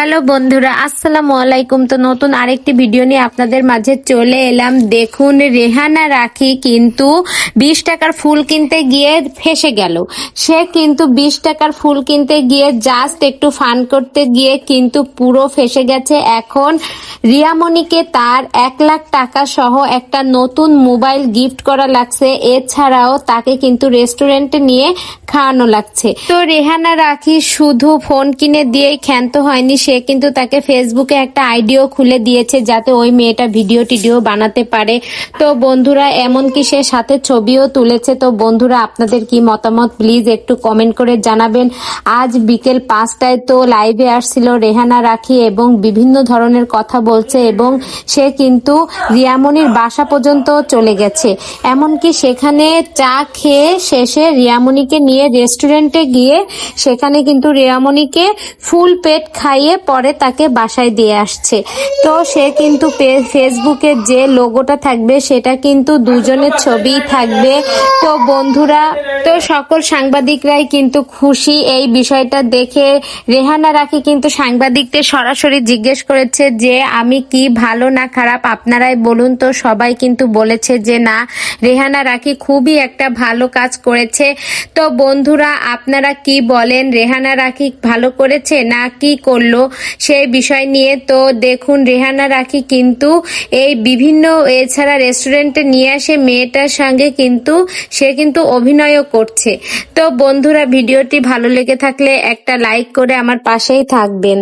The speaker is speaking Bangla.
হ্যালো বন্ধুরা, আসসালামু আলাইকুম। তো নতুন আরেকটি ভিডিও নিয়ে আপনাদের মাঝে চলে এলাম। দেখুন, রেহানা রাখি কিন্তু বিশ টাকার ফুল কিনতে গিয়ে ফেসে গেল। সে কিন্তু বিশ টাকার ফুল কিনতে গিয়ে জাস্ট একটু ফান করতে গিয়ে কিন্তু পুরো ফেসে গেছে। এখন রিয়ামণিকে তার এক লাখ টাকা সহ একটা নতুন মোবাইল গিফট করা লাগছে। এছাড়াও তাকে কিন্তু রেস্টুরেন্টে নিয়ে খাওয়ানো লাগছে। তো রেহানা রাখি শুধু ফোন কিনে দিয়েই ক্ষান্ত হয়নি কিন্তু তাকে ফেসবুকে একটা আইডিও খুলে দিয়েছে যাতে ওই মেয়েটা ভিডিও টিডিও বানাতে পারে। তো বন্ধুরা এমনকি সে সাথে ছবিও তুলেছে? তো বন্ধুরা, আপনাদের কি মতামত? প্লিজ একটু কমেন্ট করে জানাবেন। আজ বিকেল পাঁচটায় তো লাইভে আসছিল রেহানা রাখি এবং বিভিন্ন ধরনের কথা বলছে এবং সে কিন্তু রিয়ামনির বাসা পর্যন্ত চলে গেছে। এমনকি সেখানে চা খেয়ে শেষে রিয়ামণিকে নিয়ে রেস্টুরেন্টে গিয়ে সেখানে কিন্তু রিয়ামণিকে ফুল পেট খাইয়ে পরে তাকে বাসায় দিয়ে আসছে। তো সে কিন্তু পে- ফেসবুকে যে লোগোটা থাকবে, সেটা কিন্তু দুজনের ছবি থাকবে। তো বন্ধুরা, তো সকল সাংবাদিকরাই কিন্তু খুশি এই বিষয়টা দেখে। রেহানা রাখি কিন্তু সাংবাদিকদের সরাসরি জিজ্ঞেস করেছে যে, আমি কি ভালো না খারাপ? আপনারাই বলুন তো, সবাই কিন্তু বলেছে যে, না। রেহানা রাখি খুবই একটা ভালো কাজ করেছে। তো বন্ধুরা, আপনারা কি বলেন? রেহানা রাখি ভালো করেছে না কি করল? সেই বিষয় নিয়ে তো দেখুন, রেহানা রাখি কিন্তু এই বিভিন্ন, এছাড়া রেস্টুরেন্টে নিয়ে আসে মেয়েটার সঙ্গে কিন্তু সে কিন্তু অভিনয়ও করছে। তো বন্ধুরা, ভিডিওটি ভালো লেগে থাকলে একটা লাইক করে আমার পাশেই থাকবেন।